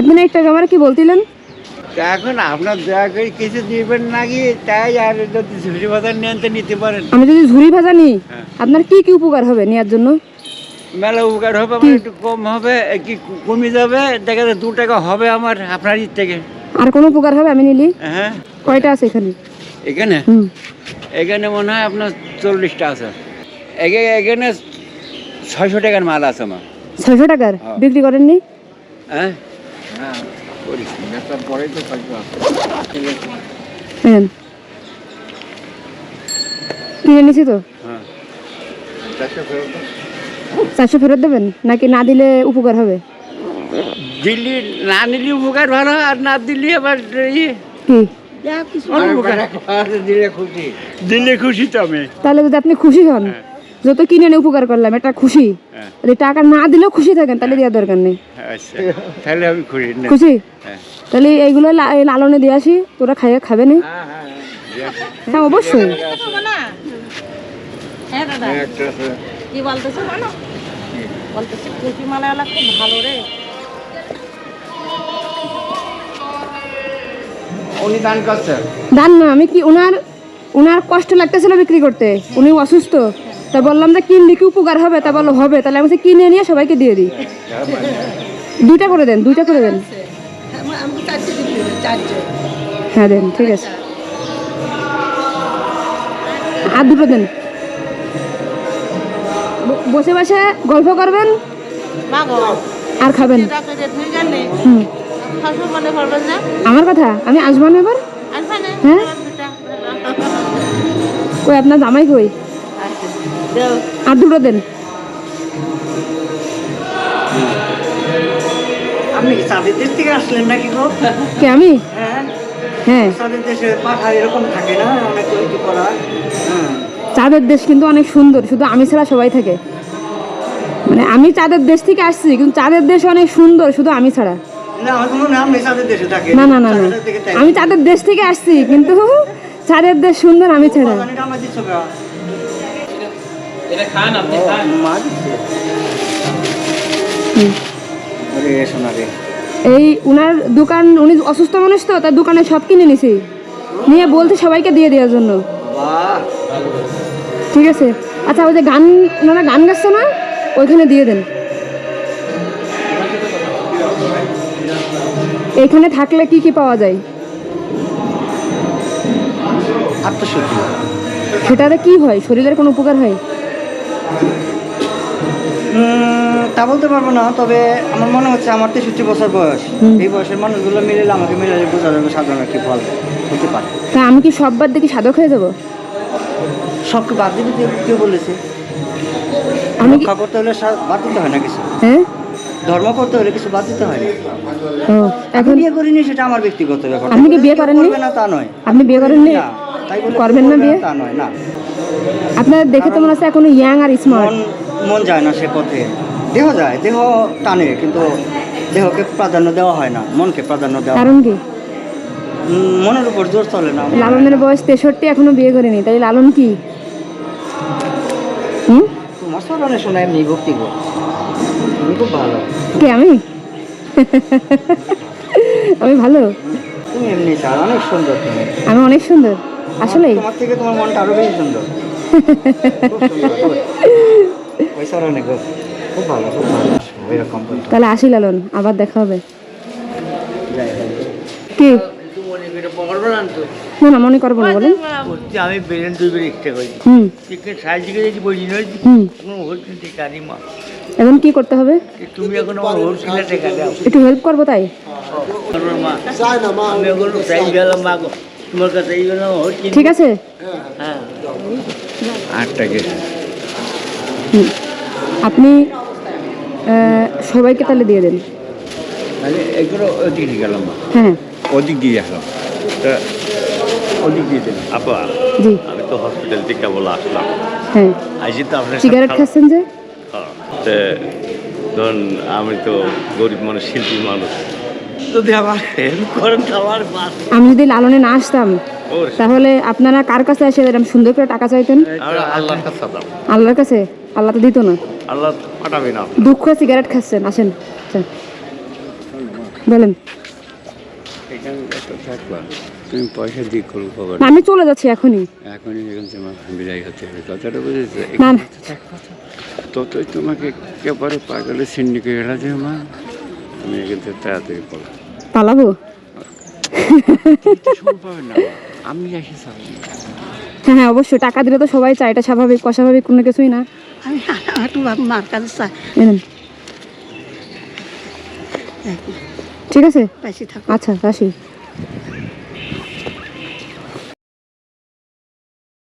আপনি না একটু আমার কি বলছিলেন? এখন আপনার দয়া করে কিছু দিবেন নাকি তাই আর যদি ঝুড়ি বাজার নেন তো নিতে পারেন। আমি যদি ঝুড়ি ভাজা নিই হ্যাঁ। আপনার কি কি উপকার হবে নেওয়ার জন্য? মেলা উপকার হবে আমার একটু কম হবে কি কমে যাবে? দেখা যায় দু টাকা হবে আমার আপনার ইট থেকে। আর কোনো উপকার হবে? আমি নিলি। হ্যাঁ। কয়টা আছে এখানে? এখানে? এখানে মনে হয় আপনার চল্লিশটা আছে। এখানে ছয়শো টাকার মাল আছে আমার। ছয়শো টাকার? হ্যাঁ। বিক্রি করেননি? হ্যাঁ। হ্যাঁ করিস তো ছয়শো আছে। কিনে নিছি তো। হ্যাঁ। চারশো ফেরত দেবেন? নাকি না দিলে উপকার হবে? দিল্লি না নিলে উপকার ভালো আর না দিলে আবার ইয়ে। কি? উপকার। দিলে খুশি। দিলে খুশি তো আমি। তাহলে যদি আপনি খুশি হন যত কিনে এনে উপকার করলাম এটা খুশি। হ্যাঁ। যদি টাকা না দিলেও খুশি থাকেন তাহলে দেওয়ার দরকার নেই। আচ্ছা। তাহলে আমি খুশি না। খুশি? হ্যাঁ। তাহলে এইগুলো লা- এই লালনে দিয়ে আসি তোরা খাইয়ে খাবে না। হ্যাঁ হ্যাঁ হ্যাঁ। অবশ্যই। হ্যাঁ দাদা। কি বলতেছে জানো বলতেছে কুলফি মালাওয়ালা খুব ভালো রে। উনি দান করছে। দান না আমি কি ওনার ওনার কষ্ট লাগতেছিল বিক্রি করতে? উনি অসুস্থ? তা বললাম যে কিনলে কি উপকার হবে? তা বলল হবে। তাহলে আমি কিনে নিয়ে সবাইকে দিয়ে দিই। দুইটা করে দেন দুইটা করে দেন। হ্যাঁ দেন ঠিক আছে। আর দুটো দেন। বসে বসে গল্প করবেন আর খাবেন। আমার কথা? আমি আসব না এবার? হ্যাঁ? কই আপনার জামাই কই? আর দুটো দেন। আপনি কি চাঁদের দেশ থেকে আসলেন নাকি গো? কে আমি? হ্যাঁ। হ্যাঁ। চাঁদের দেশে পাখা এরকম থাকে না অনেক কিছু করা? হ্যাঁ। চাঁদের দেশ কিন্তু অনেক সুন্দর শুধু আমি ছাড়া সবাই থাকে। মানে আমি চাঁদের দেশ থেকে আসছি কিন্তু চাঁদের দেশ অনেক সুন্দর শুধু আমি ছাড়া। না মনে হয় না না না। আমি চাঁদের দেশ থেকে আসছি কিন্তু চাঁদের দেশ সুন্দর আমি ছাড়া। এই উনার দোকান উনি অসুস্থ মানুষ তো তার দোকানে সব কিনে নিছি। নিয়ে বলতে সবাইকে দিয়ে দেওয়ার জন্য। ঠিক আছে। আচ্ছা ওই যে গান ওনারা গান গাচ্ছে না ওইখানে দিয়ে দেন। এখানে থাকলে কি কি পাওয়া যায়? সেটাতে কি হয়? শরীরের কোনো উপকার হয়? তা বলতে পারব না তবে আমার মনে হচ্ছে আমার তেষট্টি বছর বয়স। এই বয়সের মানুষগুলো মিলে আমাকে মিলে বোঝা যাবে সাধারণ একটি ফল হতে পারে তা আমি কি সব বাদ দেখি সাধক হয়ে যাব? সবকে বাদ দিতে কেউ- বলেছে। আমি রক্ষা করতে হলে বাদ দিতে হয় না কিছু? হ্যাঁ? ধর্ম করতে হলে কিছু বাদ দিতে হয় এখন বিয়ে করিনি সেটা আমার ব্যক্তিগত ব্যাপার। আপনি কি বিয়ে করেননি? না তা নয়। আপনি বিয়ে করেননি? না তাই করবেন না বিয়ে? তা নয় না। আপনার দেখে তো মনে হচ্ছে এখনও ইয়াং আর স্মার্ট মন যায় না সে পথে। দেহ যায় দেহ টানে কিন্তু দেহকে প্রাধান্য দেওয়া হয় না মনকে প্রাধান্য দেওয়া। কারণ কি? মনের উপর জোর চলে না। লালনের বয়স তেষট্টি এখনও বিয়ে করেনি তাই লালন কি? হুম? তোমার স্মরণে শোনা এমনি ভক্তি গো। তুমি খুব ভালো। কে আমি? আমি ভালো। তুমি এমনি চাও অনেক সুন্দর তুমি। আমি অনেক সুন্দর। আসলেই তোমার থেকে তোমার মনটা আরও বেশি সুন্দর খুব ভালো খুব ভালো ওইরকম তাহলে আসি লালন আবার দেখা হবে কি না না মনে করব না বলেন আমি বেরেন দুই বের ইচ্ছা করি হুম চিকেন সাইজ দিকে দেখি বলি নয় হুম এখন হোল কিনতে মা এখন কি করতে হবে তুমি এখন আমার হোল কিনে দাও একটু হেল্প করব তাই আমার মা আমি এখন চাই গেলাম মা গো। তোমার কাছে এই গেলাম ঠিক আছে? হ্যাঁ। আটটা গেছে আপনি সবাইকে তাহলে দিয়ে দেন। তাহলে এগুলো ওদিক দিয়ে গেলাম হ্যাঁ ওদিক দিয়ে আসলাম। তা ওদিক দিয়ে দিলাম আপা জি। আমি তো হসপিটাল থেকে বলে আসলাম। হ্যাঁ। আইসি তো আপনার সিগারেট খাচ্ছেন যে? তে ধরুন আমি তো গরিব মানুষ শিল্পী মানুষ। যদি আমার হেল্প করেন আমার আমি যদি লালনে না আসতাম তাহলে আপনারা কার কাছে এসে এরকম সুন্দর করে টাকা চাইতেন? আমরা আল্লাহর কাছে আল্লাহর কাছে? আল্লাহ তো দিত না। আল্লাহ পাঠাবি না। দুঃখ সিগারেট খাচ্ছেন আসেন। আচ্ছা। বলেন। এখানে এত থাকবা তুমি পয়সা দিয়ে আমি চলে যাচ্ছি এখনই। এখনই এখান থেকে বিদায় হতে হবে কথাটা বুঝেছ? না, না। ততই তোমাকে একেবারে পাগলের সিন্ডিকে গেলা যে মা আমি এখান থেকে তাড়াতাড়ি পড়ো পালাবো। আমি হ্যাঁ হ্যাঁ অবশ্যই। টাকা দিলে তো সবাই চায় এটা স্বাভাবিক অস্বাভাবিক কোনো কিছুই না। আমি একটু মার কাছে চাই। এনেন ঠিক আছে? আচ্ছা আসি